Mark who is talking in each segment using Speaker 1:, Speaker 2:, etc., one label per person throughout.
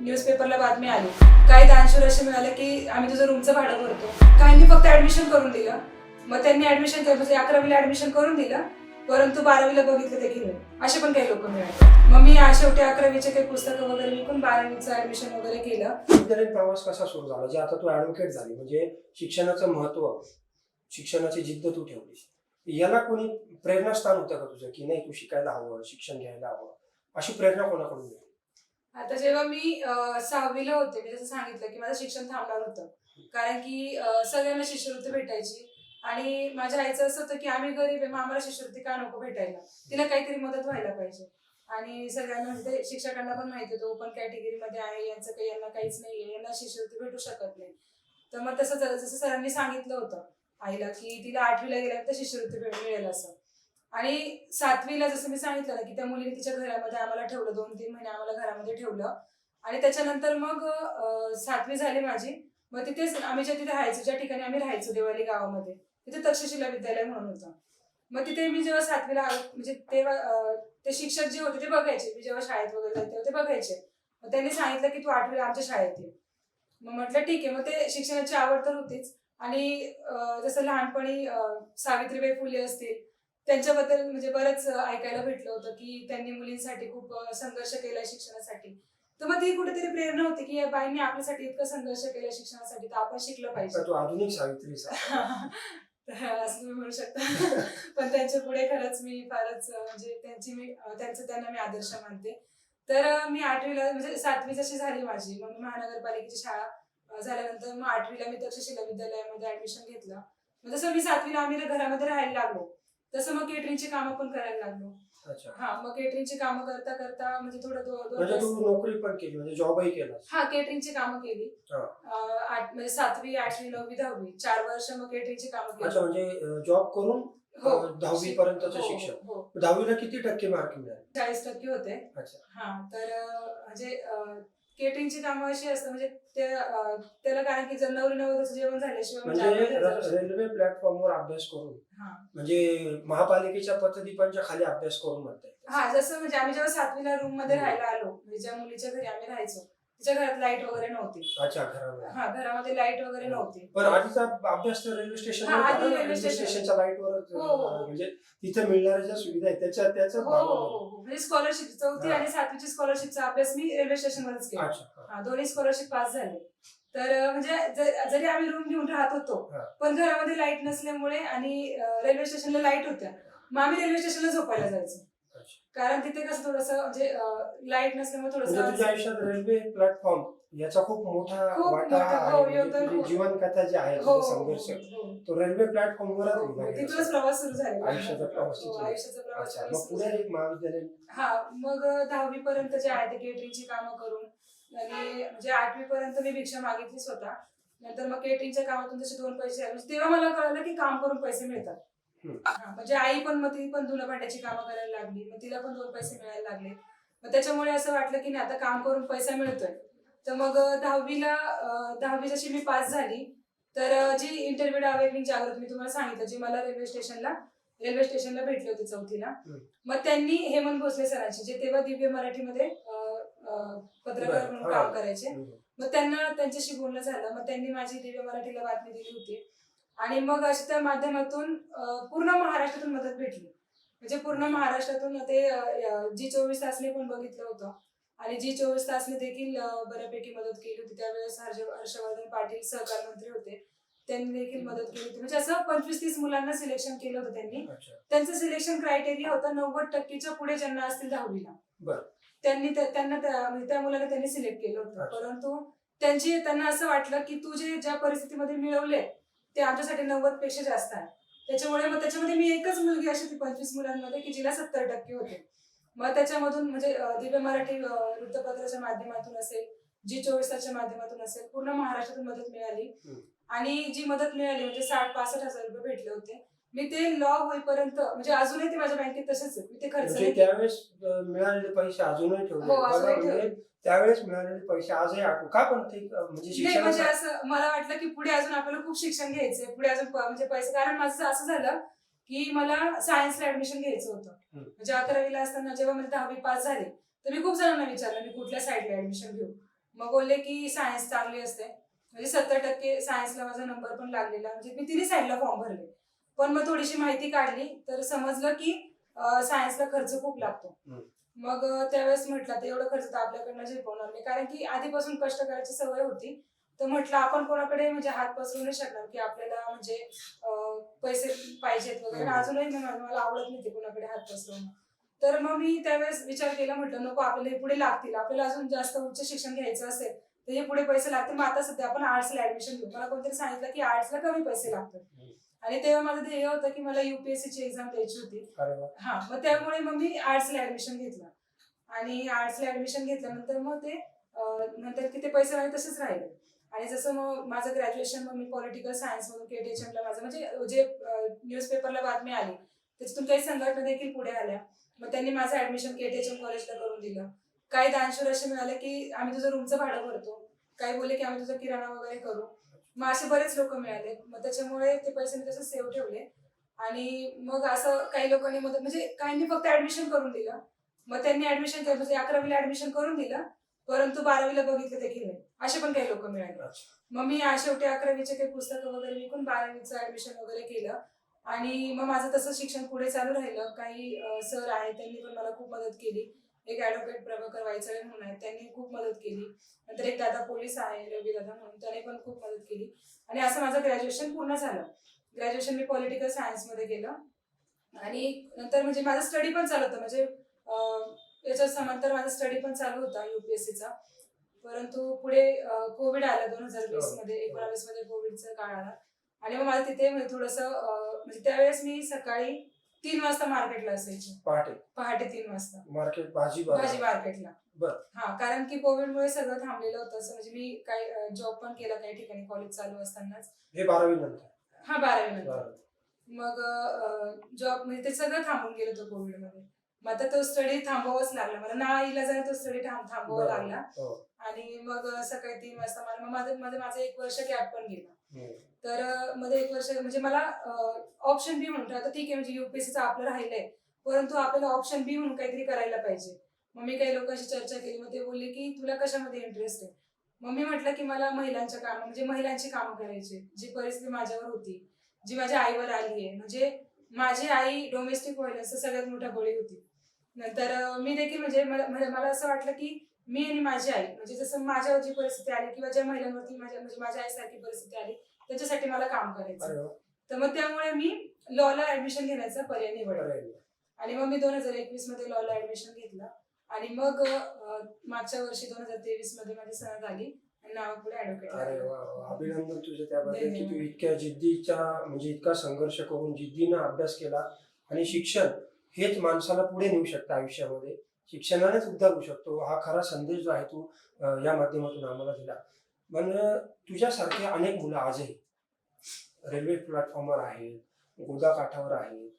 Speaker 1: न्यूजपेपरला बातमी आली. काही दानशूर असे मिळाले की आम्ही तुझं रूमचं भाडं भरतो. काहींनी फक्त ऍडमिशन करून दिलं. मग त्यांनी ऍडमिशन केलं म्हणजे अकरावीला ऍडमिशन करून दिलं परंतु बारावीला बघितलं ते घेऊन. असे पण काही लोक मिळाले. मग मी शेवटी अकरावीचे काही पुस्तकं वगैरे विकून बारावीचं ऍडमिशन वगैरे केलं.
Speaker 2: प्रवास कसा सुरू झाला? जे आता तू ऍडव्होकेट झाली म्हणजे शिक्षणाचं महत्त्व शिक्षणाची जिद्द तू ठेवलीस. याला कोणी प्रेरणास्थान होतं का तुझं की नाही तू शिकायला हवं शिक्षण घ्यायला हवं? अशी प्रेरणा कोणाकडून
Speaker 1: आता जेव्हा मी सहावीला होते मी जसं सांगितलं की माझं शिक्षण थांबणार होतं. कारण की सगळ्यांना शिष्यवृत्ती भेटायची आणि माझ्या आईचं असं होतं की आम्ही गरीब आहे मग आम्हाला शिष्यवृत्ती का नको भेटायला? तिला काहीतरी मदत व्हायला पाहिजे. आणि सगळ्यांना म्हणजे शिक्षकांना पण माहिती होतं ओपन कॅटेगरीमध्ये आहे यांचं काही यांना काहीच नाहीये यांना शिष्यवृत्ती भेटू शकत नाही. तर मग तसं जसं सरांनी सांगितलं होतं आईला की तिला आठवीला गेल्यानंतर शिष्यवृत्ती मिळेल असं. आणि सातवीला जसं मी सांगितलं ना की त्या मुलीने तिच्या घरामध्ये आम्हाला ठेवलं दोन तीन महिने आम्हाला घरामध्ये ठेवलं. आणि त्याच्यानंतर मग सातवी झाली माझी. मग तिथेच आम्ही ज्या तिथे राहायचो ज्या ठिकाणी आम्ही राहायचो देवाली गावामध्ये तिथे तक्षशिला विद्यालय म्हणून होतं. मग तिथे मी जेव्हा सातवीला म्हणजे तेव्हा ते शिक्षक जे होते ते बघायचे. मी जेव्हा शाळेत वगैरे जायचे तेव्हा ते बघायचे. मग त्यांनी सांगितलं की तू आठवीला आमच्या शाळेत ये. मग म्हटलं ठीक आहे. मग ते शिक्षणाची आवड तर होतीच. आणि जसं लहानपणी सावित्रीबाई फुले असतील त्यांच्याबद्दल म्हणजे बरंच ऐकायला भेटलं होतं की त्यांनी मुलींसाठी खूप संघर्ष केलाय शिक्षणासाठी. तर मग ती कुठेतरी प्रेरणा होती की या बाईंनी आपल्यासाठी इतकं संघर्ष केलाय शिक्षणासाठी तर आपण शिकलं पाहिजे.
Speaker 2: तू आधुनिक सावित्रीचा.
Speaker 1: तर असं तुम्ही म्हणू शकता. पण त्यांच्या पुढे खरंच मी फारच म्हणजे त्यांची मी त्यांचं त्यांना मी आदर्श मानते. तर मी आठवीला म्हणजे सातवी जशी झाली माझी. मग मी महानगरपालिकेची शाळा झाल्यानंतर मग आठवीला मी तक्षशिला विद्यालयामध्ये ऍडमिशन घेतलं. मग जसं मी सातवीला आम्ही घरामध्ये राहायला लागलो. तसं मग केटरिंगची कामं पण करायला लागलो.
Speaker 2: अच्छा.
Speaker 1: हा मग केटरिंगची कामं करता करता म्हणजे थोडं दो- दोन
Speaker 2: म्हणजे
Speaker 1: वर्ष-
Speaker 2: नोकरी पण केली म्हणजे जॉबही केला.
Speaker 1: हा केटरिंगची कामं केली.
Speaker 2: हा.
Speaker 1: अं, आठ म्हणजे सातवी आठवी नववी दहावी चार वर्ष मग केटरिंगची कामं
Speaker 2: अच्छा
Speaker 1: केली
Speaker 2: म्हणजे जॉब करून
Speaker 1: हो.
Speaker 2: अं, दहावी पर्यंतचं
Speaker 1: हो,
Speaker 2: शिक्षण.
Speaker 1: हो.
Speaker 2: दहावीला किती टक्के मार्क मिळाले?
Speaker 1: चाळीस टक्के होते.
Speaker 2: अच्छा.
Speaker 1: हा तर अं, म्हणजे केटरिंगची कामं अशी असतात म्हणजे त्याला कारण की जर नवरी नवरच जेवण झाल्याशिवाय म्हणजे
Speaker 2: म्हणजे
Speaker 1: आपण जाऊ शकत
Speaker 2: रेल्वे प्लॅटफॉर्मवर अभ्यास करून
Speaker 1: नाही. हा.
Speaker 2: म्हणजे महापालिकेच्या पतदीपांच्या खाली अभ्यास करून म्हणताय
Speaker 1: हा जसं म्हणजे आम्ही जेव्हा सातवीला
Speaker 2: रूममध्ये.
Speaker 1: राहायला आलो म्हणजे ज्या मुलीच्या घरी आम्ही राहायचो तिच्या घरात लाइट वगैरे नव्हती
Speaker 2: अच्छा घरामध्ये
Speaker 1: हा घरामध्ये लाइट वगैरे नव्हती
Speaker 2: पण आधीचा अभ्यास तर रेल्वे स्टेशन
Speaker 1: हा, आधी
Speaker 2: रेल्वे
Speaker 1: रेल्वे स्टेशन.
Speaker 2: स्टेशनच्या लाईटवर
Speaker 1: हो, हो, हो.
Speaker 2: म्हणजे तिथे मिळणाऱ्या ज्या सुविधा आहेत त्याच्या त्याच
Speaker 1: हो हो हो हो. म्हणजे स्कॉलरशिप चौथी
Speaker 2: हा.
Speaker 1: आणि सातवीची स्कॉलरशिपचा अभ्यास मी रेल्वे स्टेशनवरच केला
Speaker 2: अच्छा
Speaker 1: हा, दोन्ही स्कॉलरशिप पास झाले तर अं, म्हणजे ज- जरी आम्ही रूम घेऊन राहत होतो. पण घरामध्ये लाइट नसल्यामुळे आणि रेल्वे स्टेशनला लाइट होत्या मग आम्ही रेल्वे स्टेशनला झोपायला जायचो. कारण तिथे कसं थोडस म्हणजे लाइट नसल्यामुळे
Speaker 2: म्हणजे तुझ्या
Speaker 1: थोडस
Speaker 2: आयुष्यात रेल्वे प्लॅटफॉर्म याचा खूप मोठा
Speaker 1: खूप
Speaker 2: वाटा
Speaker 1: मोठा,
Speaker 2: आहे
Speaker 1: हो,
Speaker 2: म्हणजे
Speaker 1: योगदान
Speaker 2: तुझी
Speaker 1: खूप.
Speaker 2: जीवनकथा जी आहे
Speaker 1: हो
Speaker 2: तुझा
Speaker 1: हो,
Speaker 2: संघर्ष
Speaker 1: हो.
Speaker 2: तो रेल्वे प्लॅटफॉर्मवरच
Speaker 1: हो,
Speaker 2: लिहिला
Speaker 1: तिथूनच. प्रवास सुरू झाला
Speaker 2: आयुष्याचा प्रवास
Speaker 1: हो. आयुष्याचा प्रवास
Speaker 2: अच्छा
Speaker 1: तिथूनच
Speaker 2: मग
Speaker 1: सुरू
Speaker 2: पुढे
Speaker 1: झाला.
Speaker 2: एक महाविद्यालय
Speaker 1: हा मग दहावी पर्यंत जे आहे ते केटरिंगची कामं करून आणि म्हणजे आठवी पर्यंत मी भिक्षा मागितली स्वतः नंतर मग केटरिंगच्या कामातून जसे दोन पैसे आले म्हणजे तेव्हा मला कळलं की काम करून पैसे मिळतात. हा, म्हणजे आई पण मग ती पण धुणं भांड्याची कामं करायला लागली मग तिला पण दोन पैसे मिळायला लागले मग त्याच्यामुळे असं वाटलं की नाही आता काम करून पैसा मिळतोय तर मग अं, दहावीला अं, दहावी जशी मी पास झाली तर अं, जी इंटरव्ह्यू अवेअरनिंग जागृत मी तुम्हाला सांगितलं जी मला रेल्वे स्टेशनला रेल्वे स्टेशनला भेटली होती चौथीला
Speaker 2: हम्म.
Speaker 1: मग त्यांनी हेमंत भोसले सरांची जे तेव्हा दिव्य मराठीमध्ये अं, अं, पत्रकार
Speaker 2: बरं,
Speaker 1: म्हणून
Speaker 2: हा.
Speaker 1: काम करायचे. मग त्यांना त्यांच्याशी बोलणं झालं मग त्यांनी माझी दिव्य मराठीला बातमी दिली होती आणि मग अशा त्या माध्यमातून पूर्ण महाराष्ट्रातून मदत भेटली. म्हणजे पूर्ण महाराष्ट्रातून ते जी चोवीस तासने पण बघितलं होतं. आणि जी चोवीस तासने देखील बऱ्यापैकी मदत केली होती. त्यावेळेस हर्ष हर्षवर्धन पाटील सहकार मंत्री होते. त्यांनी देखील मदत केली होती. म्हणजे असं पंचवीस तीस मुलांना सिलेक्शन केलं होतं त्यांनी. त्यांचं सिलेक्शन क्रायटेरिया होता नव्वद टक्केच्या पुढे ज्यांना असतील दहावीला. त्यांनी त्या- त्यांना त्या म्हणजे त्या मुलाला त्यांनी सिलेक्ट केलं होतं. परंतु त्यांची त्यांना असं वाटलं की तू जे ज्या परिस्थितीमध्ये मिळवले ते आमच्यासाठी नव्वदपेक्षा जास्त आहे त्याच्यामुळे मग त्याच्यामध्ये मी एकच मुलगी अशी ती पंचवीस मुलांमध्ये की जिला सत्तर टक्के होते मग त्याच्यामधून म्हणजे दिव्य मराठी वृत्तपत्राच्या माध्यमातून असेल जी चोवीस तासच्या माध्यमातून असेल पूर्ण महाराष्ट्रातून मदत मिळाली. आणि जी मदत मिळाली म्हणजे साठ पासष्ट हजार रुपये भेटले होते मी ते लॉ होईपर्यंत म्हणजे अजूनही ते माझ्या बँकेत तसेच. मी ते खर्च
Speaker 2: म्हणजे. त्यावेळेस मिळालेले पैसे अजूनही ठेवले त्यावेळेस मिळालेले पैसे आजही आठवू का पण ते म्हणजे
Speaker 1: नाही म्हणजे
Speaker 2: शिक्षणाचा
Speaker 1: असं मला वाटलं की पुढे अजून आपल्याला खूप शिक्षण घ्यायचंय. पुढे अजून प- म्हणजे पैसे कारण माझं असं झालं की मला सायन्सला ऍडमिशन घ्यायचं होतं.
Speaker 2: हम्म.
Speaker 1: म्हणजे अकरावीला असताना जेव्हा म्हणजे दहावी पास झाले तर मी खूप जणांना विचारलं मी कुठल्या साईडला ऍडमिशन घेऊ? मग बोलले की सायन्स चांगली असते. म्हणजे सत्तर टक्के सायन्सला माझा नंबर पण लागलेला. म्हणजे मी तिन्ही साईडला फॉर्म भरले. पण मग थोडीशी माहिती काढली तर समजलं की सायन्सला खर्च खूप लागतो.
Speaker 2: हम्म.
Speaker 1: मग त्यावेळेस म्हटलं तर एवढं खर्च तर आपल्याकडनं झेपवणार नाही. कारण की आधीपासून कष्ट करायची सवय होती. तर म्हटलं आपण कोणाकडे म्हणजे हात पसरू नाही शकणार की आपल्याला म्हणजे पैसे पाहिजेत वगैरे.
Speaker 2: हम्म.
Speaker 1: अजूनही मला आवडत नाही ते कोणाकडे हात पसरवणं तर मग मी त्यावेळेस विचार केला म्हटलं नको आपल्याला हे पुढे लागतील. आपल्याला अजून जास्त उच्च शिक्षण घ्यायचं असेल तर हे पुढे पैसे लागतील. मग आता सध्या आपण आर्ट्सला ऍडमिशन घेऊ. मला कोणतरी सांगितलं की आर्ट्सला कमी पैसे लागतात. आणि तेव्हा माझं ध्येय होतं की मला युपीएससी ची एक्झाम द्यायची होती. हा मग त्यामुळे मग मी आर्ट्सला ऍडमिशन घेतलं. आणि आर्ट्सला ऍडमिशन घेतल्यानंतर मग ते नंतर की ते पैसे माझे तसेच राहिले. आणि जसं मग माझं ग्रॅज्युएशन मग मी पॉलिटिकल सायन्स मधून केटीएचएमला माझं म्हणजे जे न्यूजपेपरला बातमी आली त्याच्यातून काही संघटना देखील पुढे आल्या. मग त्यांनी माझं ऍडमिशन केटीएचएम कॉलेजला करून दिलं. काही दानशूर असे मिळाले की आम्ही तुझं रूमचं भाडं भरतो. काही बोलले की आम्ही तुझा किराणा वगैरे करू. मग असे बरेच लोक मिळाले. मग त्याच्यामुळे ते पैसे मी तसे सेव्ह ठेवले. आणि मग असं काही लोकांनी मदत म्हणजे काहींनी फक्त ऍडमिशन करून दिलं. मग त्यांनी ऍडमिशन केलं म्हणजे अकरावीला ऍडमिशन करून दिलं. परंतु बारावीला बघितलं देखील नाही असे पण काही लोक मिळाले. मग मी शेवटी अकरावीचे काही पुस्तकं वगैरे विकून बारावीचं ऍडमिशन वगैरे केलं. आणि मग माझं तसं शिक्षण पुढे चालू राहिलं. काही सर आहेत त्यांनी पण मला खूप मदत केली. एक ऍडव्होकेट प्रभाकर वायचळे म्हणून आहेत. त्यांनी खूप मदत केली. नंतर एक दादा पोलीस आहे रवी दादा म्हणून. त्याने पण खूप मदत केली. आणि असं माझं ग्रॅज्युएशन पूर्ण झालं. ग्रॅज्युएशन मी पॉलिटिकल सायन्समध्ये केलं. आणि नंतर म्हणजे माझं स्टडी पण चालू होतं. म्हणजे अं, याच्या समांतर माझा स्टडी पण चालू होता युपीएससीचा परंतु पुढे कोविड आलं दोन हजार वीसमध्ये एकोणावीसमध्ये कोविडचा काळ आला. आणि मग मला तिथे म्हणजे थोडंसं म्हणजे त्यावेळेस मी सकाळी तीन वाजता मार्केटला असायचे.
Speaker 2: पहाटे.
Speaker 1: पहाटे तीन वाजता.
Speaker 2: मार्केट भाजी
Speaker 1: भाजी
Speaker 2: बाजार
Speaker 1: मार्केटला.
Speaker 2: बरं.
Speaker 1: हा कारण की कोविडमुळे सगळं थांबलेलं होतं. असं म्हणजे मी काही जॉब पण केला काही ठिकाणी कॉलेज चालू असतानाच.
Speaker 2: हे बारावी नंतर.
Speaker 1: हा बारावी नंतर.
Speaker 2: बारावी.
Speaker 1: मग जॉब म्हणजे ते सगळं थांबून गेलं होतं कोविडमध्ये. मग आता तो स्टडी थांबवावाच लागला. मला ना इला तो स्टडी थांबवावा
Speaker 2: बरं.
Speaker 1: लागला.
Speaker 2: हो.
Speaker 1: आणि मग सकाळी तीन वाजता मला मग माझं माझं माझं एक वर्ष गॅप पण गेला.
Speaker 2: हम्म.
Speaker 1: तर मध्ये एक वर्ष म्हणजे मला ऑप्शन बी म्हणतो आता ठीक आहे म्हणजे युपीएससीचं आपलं राहिलंय. परंतु आपल्याला ऑप्शन बी म्हणून काहीतरी करायला पाहिजे. मग मी काही लोकांशी चर्चा केली. मग ते बोलले की तुला कशामध्ये इंटरेस्ट आहे? मग मी म्हटलं की मला महिलांच्या काम म्हणजे महिलांची कामं करायची जी परिस्थिती माझ्यावर होती. जी माझ्या आईवर आली आहे. म्हणजे माझी आई डोमेस्टिक व्हायलन्सचा सगळ्यात मोठा बळी होती. नंतर मी देखील म्हणजे मला म्हणजे मला असं वाटलं की मी आणि माझी आई म्हणजे जसं माझ्यावर जी परिस्थिती आली किंवा ज्या महिलांवरती माझ्या म्हणजे माझ्या आईसारखी परिस्थिती आली त्याच्यासाठी मला काम करायचं. तर मग त्यामुळे मी लॉला ऍडमिशन घेण्याचा पर्याय निवडला. आणि मग मी दोन हजार एकवीसमध्ये लॉला ऍडमिशन घेतलं आणि मग मागच्या वर्षी दोन हजार तेवीसमध्ये माझी सनद आली.
Speaker 2: अभिनंदन तुझं त्याबद्दल की तू. इतक्या जिद्दीच्या म्हणजे इतका संघर्ष करून जिद्दीनं अभ्यास केला आणि शिक्षण हेच माणसाला पुढे नेऊ शकतं आयुष्यामध्ये शिक्षणानेच उद्धार शकतो हा खरा संदेश जो आहे तू या माध्यमातून आम्हाला दिला पण तुझ्यासारखे अनेक मुलं आजही रेल्वे प्लॅटफॉर्मवर आहेत गोदाकाठावर आहेत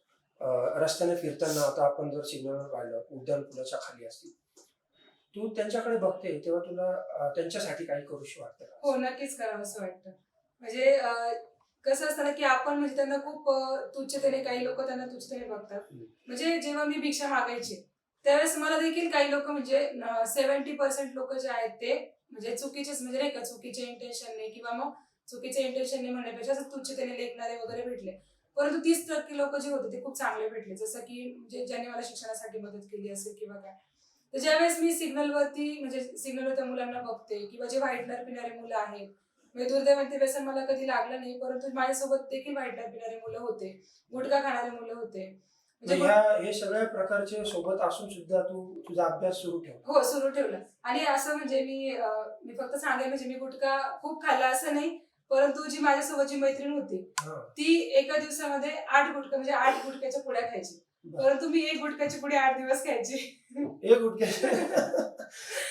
Speaker 2: रस्त्याने फिरताना आता आपण जर सिग्नलवर पाहिलं उड्डाण पुलाच्या खाली असतील तू त्यांच्याकडे बघते तेव्हा तुला त्यांच्यासाठी काही करूशी वाटतं का?
Speaker 1: हो नक्कीच करावं असं वाटतं म्हणजे कसं असतं ना की आपण म्हणजे त्यांना खूप तुच्छतेने काही लोक त्यांना तुच्छतेने बघतात. म्हणजे जेव्हा मी भिक्षा मागायची त्यावेळेस मला देखील काही लोक म्हणजे सेव्हन्टी पर्सेंट लोक जे आहेत ते म्हणजे चुकीचेच म्हणजे नाही का चुकीचे इंटेन्शनने किंवा मग चुकीचे इंटेन्शनने म्हणण्यापेक्षा तुच्छतेने लेखणारे वगैरे भेटले. परंतु तीस टक्के लोक जे होते ते खूप चांगले भेटले. जसं की म्हणजे ज्यांनी मला शिक्षणासाठी मदत केली असेल किंवा काय. तर ज्यावेळेस मी सिग्नलवरती म्हणजे सिग्नलवर त्या मुलांना बघते किंवा जे व्हाईटनर पिणारे मुलं आहेत. म्हणजे दुर्दैवाने ते व्यसन मला कधी लागलं नाही परंतु माझ्यासोबत देखील व्हाईटनर पिणारे मुलं होते. गुटखा खाणारे मुलं होते. म्हणजे
Speaker 2: ह्या हे सगळ्या प्रकारचे सोबत असून सुद्धा तू तुझा अभ्यास सुरू ठेव.
Speaker 1: हो सुरू ठेवलं. आणि असं म्हणजे मी अं, मी फक्त सांगेन म्हणजे मी गुटखा खूप खाल्ला असं नाही परंतु जी माझ्यासोबत जी मैत्रीण होती
Speaker 2: हा.
Speaker 1: ती एका दिवसामध्ये आठ गुटखा म्हणजे आठ गुटख्याच्या पुड्या खायची.
Speaker 2: बरं.
Speaker 1: परंतु मी एक गुटख्याची पुडी आठ दिवस खायची.
Speaker 2: एक गुटके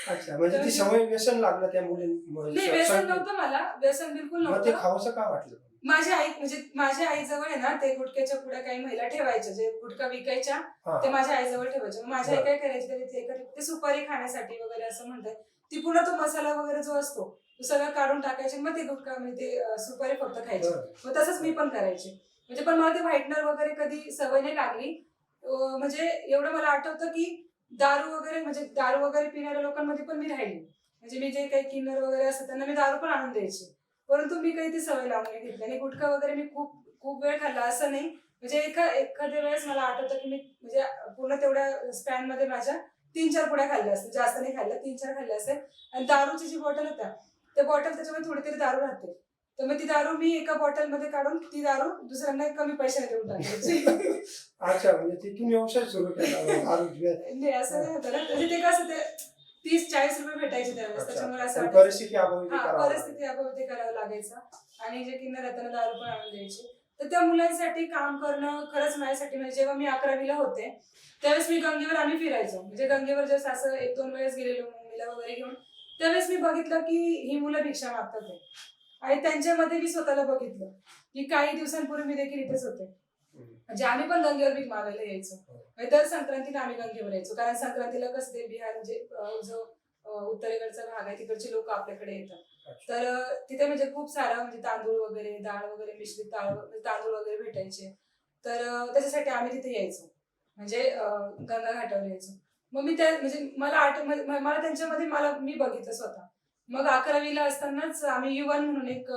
Speaker 2: अच्छा म्हणजे ती सवय व्यसन लागलं त्या मुली
Speaker 1: नाही व्यसन नव्हतं मला. व्यसन बिलकुल
Speaker 2: मग ते
Speaker 1: नव्हतं.
Speaker 2: खावंसं का वाटलं?
Speaker 1: माझ्या आई म्हणजे माझ्या आईजवळ आहे ना ते गुटख्याच्या पुढे काही महिला ठेवायच्या जे गुटखा विकायच्या
Speaker 2: हा.
Speaker 1: ते माझ्या आईजवळ ठेवायचे मग माझी आई. काय करायची तरी ते सुपारी खाण्यासाठी वगैरे असं म्हणतात. ती पुन्हा तो मसाला वगैरे जो असतो तो सगळं काढून टाकायचे मग ते गुटखा म्हणजे ते अं, सुपारी फक्त खायची.
Speaker 2: बरं.
Speaker 1: मग तसंच मी पण करायचे. म्हणजे पण मला ते व्हाईटनर वगैरे कधी सवय नाही लागली. अं, म्हणजे एवढं मला आठवतं की दारू वगैरे म्हणजे दारू वगैरे पिणाऱ्या लोकांमध्ये पण मी राहिली. म्हणजे मी जे काही किन्नर वगैरे असतात त्यांना मी दारू पण आणून द्यायची. परंतु मी काही ती सवय लावून घेतली. आणि गुटखा वगैरे मी खूप खूप वेळ खाल्ला. असं नाही. म्हणजे एका एखाद्या वेळेस मला आठवतं की मी म्हणजे पूर्ण तेवढ्या स्पॅनमध्ये माझ्या तीन चार पुड्या खाल्ल्या असतील. जास्त नाही खाल्ल्या तीन चार खाल्ल्या असेल आणि दारूची जी बॉटल होत्या त्या बॉटल त्याच्यामध्ये थोडी तरी दारू राहते. तर मग ती दारू मी एका बॉटलमध्ये काढून ती दारू दुसऱ्यांना कमी पैशाने देऊन टाकायची.
Speaker 2: अच्छा म्हणजे तिथून व्यवसाय सुरू केला. दारू
Speaker 1: नाही असं नाही होतं ना. म्हणजे ते कसं ते तीस चाळीस रुपये भेटायचे त्यावेळेस. त्याच्यामुळे असं वाटायचं.
Speaker 2: परिस्थिती अभावी ते
Speaker 1: हा
Speaker 2: करावं लागलं.
Speaker 1: परिस्थिती अभावी ते करावं लागायचं आणि जे किन्नर त्यांना दारू पण आणून द्यायचे तर त्या मुलांसाठी काम करणं खरंच माझ्यासाठी म्हणजे जेव्हा मी अकरावीला होते त्यावेळेस मी गंगेवर आम्ही फिरायचो म्हणजे गंगेवर जसं असं एक दोन वेळेस गेलेलो मम्मीला वगैरे घेऊन त्यावेळेस मी बघितलं की ही मुलं भिक्षा मागतात आहे. आणि त्यांच्यामध्ये मी स्वतःला बघितलं की काही दिवसांपूर्वी मी देखील इथेच होते. म्हणजे आम्ही पण गंगेवर भीक मागायला यायचो
Speaker 2: हो.
Speaker 1: दर संक्रांतीला आम्ही गंगेवर यायचो कारण संक्रांतीला कसं ते बिहार म्हणजे जो उत्तरेकडचा भाग आहे तिकडचे लोक आपल्याकडे येतात. तर तिथे म्हणजे खूप सारं म्हणजे तांदूळ वगैरे डाळ वगैरे मिश्रित म्हणजे तांदूळ वगैरे भेटायचे. तर त्याच्यासाठी आम्ही तिथे यायचो. म्हणजे गंगा घाटावर यायचो. मग मी त्या म्हणजे मला आठ मला त्यांच्यामध्ये मला मी बघितलं स्वतः. मग अकरावीला असतानाच आम्ही युवन म्हणून एक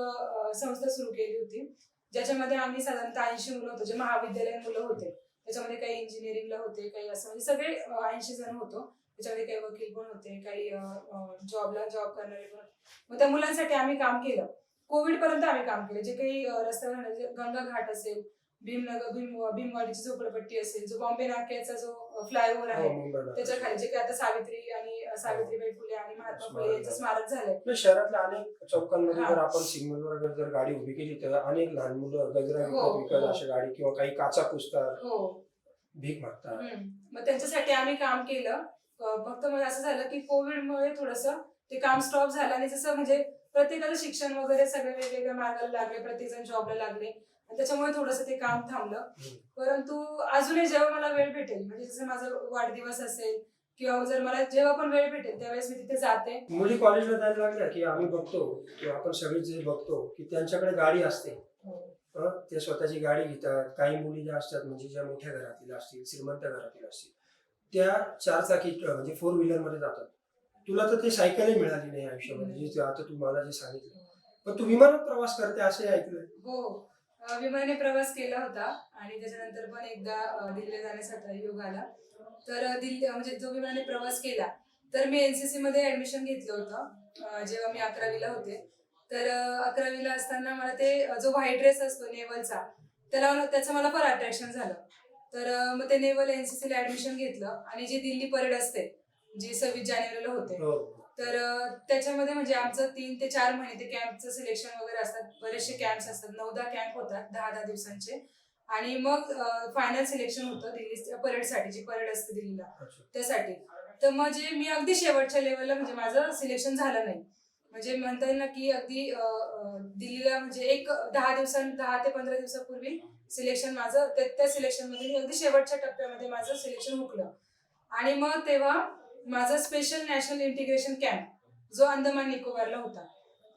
Speaker 1: संस्था सुरू केली होती. ज्याच्यामध्ये आम्ही साधारणतः ऐंशी मुलं होतो जे महाविद्यालयीन मुलं होते. त्याच्यामध्ये काही इंजिनिअरिंगला होते काही असं. म्हणजे सगळे ऐंशी जण होतो. त्याच्यामध्ये काही वकील पण होते काही जॉबला जॉब करणारे पण. मग त्या मुलांसाठी आम्ही काम केलं. कोविड पर्यंत आम्ही काम केलं. जे काही रस्ता रस्त्यावर गंगा घाट असेल भीमनगर भीम भीमवाडीची झोपडपट्टी असेल जो बॉम्बे नाक्याचा जो फ्लायओव्हर
Speaker 2: हो,
Speaker 1: आहे. त्याच्याखाली जे काही आता सावित्री आणि सावित्रीबाई फुले आणि महात्मा फुले यांचं स्मारक झालंय
Speaker 2: शहरातल्या अनेक चौकांमध्ये
Speaker 1: हा.
Speaker 2: जर आपण सिग्नलवर जर गाडी उभी केली तर अनेक लहान मुलं गजरा
Speaker 1: हो,
Speaker 2: विकत विकत
Speaker 1: हो.
Speaker 2: अशा गाडी किंवा काही काचा पुसतात
Speaker 1: हो
Speaker 2: भीक मागतात.
Speaker 1: मग त्यांच्यासाठी आम्ही काम केलं फक्त म्हणजे असं झालं की कोविडमुळे थोडस ते काम स्टॉप झालं आणि जसं म्हणजे प्रत्येकाचं शिक्षण वगैरे सगळे वेगवेगळ्या मार्गाला लागले प्रत्येक जण जॉबला लागले आणि त्याच्यामुळे थोडस ते काम थांबलं. परंतु अजूनही जेव्हा मला वेळ भेटेल म्हणजे जसं माझा वाढदिवस असेल किंवा जर मला जेव्हा पण वेळ भेटेल त्यावेळेस मी तिथे जाते.
Speaker 2: मुली कॉलेजला जायला लागल्या की आम्ही बघतो किंवा आपण सगळे जे बघतो की त्यांच्याकडे गाडी असते. हं? ते स्वतःची गाडी घेतात. काही मुली ज्या असतात म्हणजे ज्या मोठ्या घरातील असतील श्रीमंत घरातील असतील त्या चार चाकी म्हणजे फोर व्हीलरमध्ये जातात. तुला तर ते सायकलही मिळाली नाही आयुष्यामध्ये. जे आता तू मला जे सांगितलं. पण तू विमानात प्रवास करते असे ऐकलं
Speaker 1: हो. विमाने प्रवास केला होता आणि त्याच्यानंतर पण एकदा दिल्ली जाण्यासाठी योग आला. तर दिल्ली म्हणजे जो विमाने प्रवास केला तर मी एनसीसी मध्ये ऍडमिशन घेतलं होतं जेव्हा मी अकरावीला होते. तर अकरावीला असताना मला ते जो व्हाईट ड्रेस असतो नेवलचा त्याला त्याचं मला फार अट्रॅक्शन झालं. तर मग ते नेवल एनसीसीला ऍडमिशन घेतलं आणि जी दिल्ली परेड असते जी सव्वीस जानेवारीला होते
Speaker 2: हो.
Speaker 1: तर त्याच्यामध्ये म्हणजे आमचं तीन ते चार महिने ते कॅम्पचं सिलेक्शन वगैरे असतात. बरेचसे कॅम्प्स असतात. नऊ दहा कॅम्प होतात. दहा दहा दिवसांचे. आणि मग फायनल सिलेक्शन होतं दिल्ली परेडसाठी जी परेड असते दिल्लीला. त्यासाठी. तर म्हणजे मी अगदी शेवटच्या लेवलला म्हणजे माझं सिलेक्शन झालं नाही. म्हणजे म्हणता येईल ना की अगदी दिल्लीला म्हणजे एक दहा दिवसां दहा ते पंधरा दिवसापूर्वी सिलेक्शन माझं त्या- त्या सिलेक्शनमध्ये मी अगदी शेवटच्या टप्प्यामध्ये माझं सिलेक्शन हुकलं. आणि मग तेव्हा माझं स्पेशल नॅशनल इंटिग्रेशन कॅम्प जो अंदमान निकोबारला होता.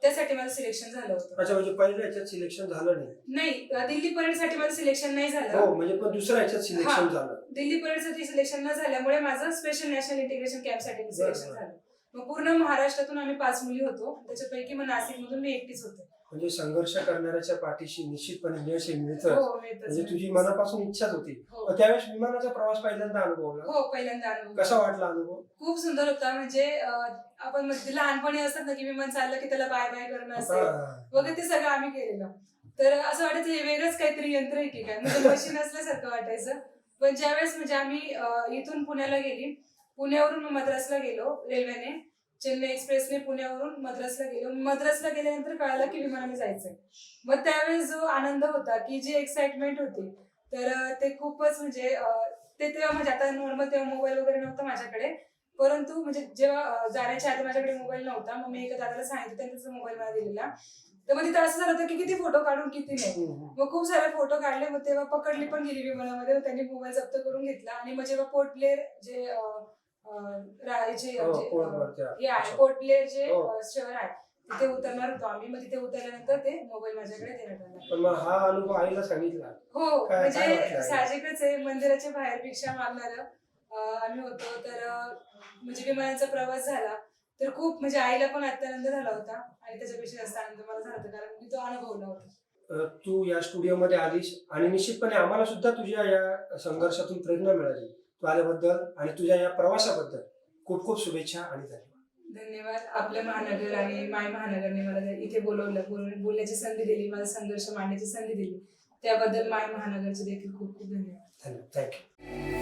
Speaker 1: त्यासाठी माझं सिलेक्शन झालं होतं.
Speaker 2: अच्छा म्हणजे पहिल्या ह्याच्यात सिलेक्शन झालं नाही?
Speaker 1: नाही अं, दिल्ली परेडसाठी माझं सिलेक्शन नाही झालं.
Speaker 2: हो म्हणजे पण दुसऱ्या ह्याच्यात सिलेक्शन
Speaker 1: हा.
Speaker 2: झालं.
Speaker 1: दिल्ली परेडसाठी सिलेक्शन न झाल्यामुळे माझं स्पेशल नॅशनल इंटिग्रेशन कॅम्पसाठी सिलेक्शन
Speaker 2: बरं.
Speaker 1: झालं. मग पूर्ण महाराष्ट्रातून आम्ही पाच मुली होतो. त्याच्यापैकी मग नाशिक मधून मी एकटीच होते.
Speaker 2: म्हणजे संघर्ष करणाऱ्याच्या पाठीशी निश्चितपणे यश हे मिळतं
Speaker 1: हो
Speaker 2: म्हणजे. तुझी मनापासून इच्छाच होती.
Speaker 1: हो.
Speaker 2: मग त्यावेळेस विमानाचा प्रवास पहिल्यांदा अनुभवला?
Speaker 1: हो पहिल्यांदा अनुभव
Speaker 2: कसा वाटला अनुभव?
Speaker 1: खूप सुंदर होता. म्हणजे अं, आपण म्हणजे लहानपणी असतात ना की विमान चाललं की त्याला बाय बाय करणं असेल.
Speaker 2: हा.
Speaker 1: वगैरे ते सगळं आम्ही केलेलं. तर असं वाटायचं हे वेगळंच काहीतरी यंत्र आहे की काय म्हणजे मशीन असल्यासारखं वाटायचं. पण ज्यावेळेस म्हणजे आम्ही अं, इथून पुण्याला गेली. पुण्यावरून मग मद्रासला गेलो रेल्वेने. चेन्नई एक्सप्रेसने पुण्यावरून मद्रासला गेलो. मद्रासला गेल्यानंतर कळालं की विमानाने जायचंय. मग त्यावेळेस जो आनंद होता की जी एक्साइटमेंट होती तर ते खूपच म्हणजे ते तेव्हा म्हणजे आता नॉर्मल तेव्हा मोबाईल वगैरे नव्हता माझ्याकडे. परंतु म्हणजे जेव्हा जाण्याच्या आधी माझ्याकडे मोबाईल नव्हता मग मी एका दादाला सांगितलं त्यांनी त्याचा मोबाईल मला दिलेला. तर मग तिथं असं झालं होतं की किती फोटो काढून किती नाही.
Speaker 2: हम्म.
Speaker 1: मग खूप सारे फोटो काढले मग तेव्हा पकडली पण गेली विमानामध्ये त्यांनी मोबाईल जप्त करून घेतला. आणि मग जेव्हा पोर्ट प्लेअर जे अं, अं, रा- याचे
Speaker 2: हो, आहे.
Speaker 1: आहे
Speaker 2: अच्छा.
Speaker 1: जे
Speaker 2: हो.
Speaker 1: अं, शहर आहे तिथे उतरणार होतो आम्ही मग तिथे उतरल्यानंतर ते मोबाईल माझ्याकडे देण्यात आला
Speaker 2: पण मग हा अनुभव आईला सांगितला
Speaker 1: हो
Speaker 2: काय- काय वाटलं
Speaker 1: म्हणजे
Speaker 2: आईला?
Speaker 1: साहजिकच आहे मंदिराच्या बाहेर भिक्षा मागणार आम्ही होतो तर अं, म्हणजे विमानाचा प्रवास झाला तर खूप म्हणजे आईला पण अत्यानंद झाला होता आणि त्याच्यापेक्षा जास्त आनंद मला झाला होता कारण मी तो अनुभवला होता
Speaker 2: अ, तू या स्टुडिओमध्ये आलीस आणि निश्चितपणे आम्हाला सुद्धा तुझ्या या संघर्षातून प्रेरणा मिळाली तू आल्याबद्दल आणि तुझ्या या प्रवासाबद्दल खूप खूप शुभेच्छा आणि धन्यवाद.
Speaker 1: धन्यवाद. आपलं महानगर आणि माय महानगरने मला इथे बोलवलं बोलण्याची संधी दिली माझा संघर्ष मांडण्याची संधी दिली. त्याबद्दल माय महानगरचे देखील खूप खूप धन्यवाद.
Speaker 2: धन्यवाद. थँक्यू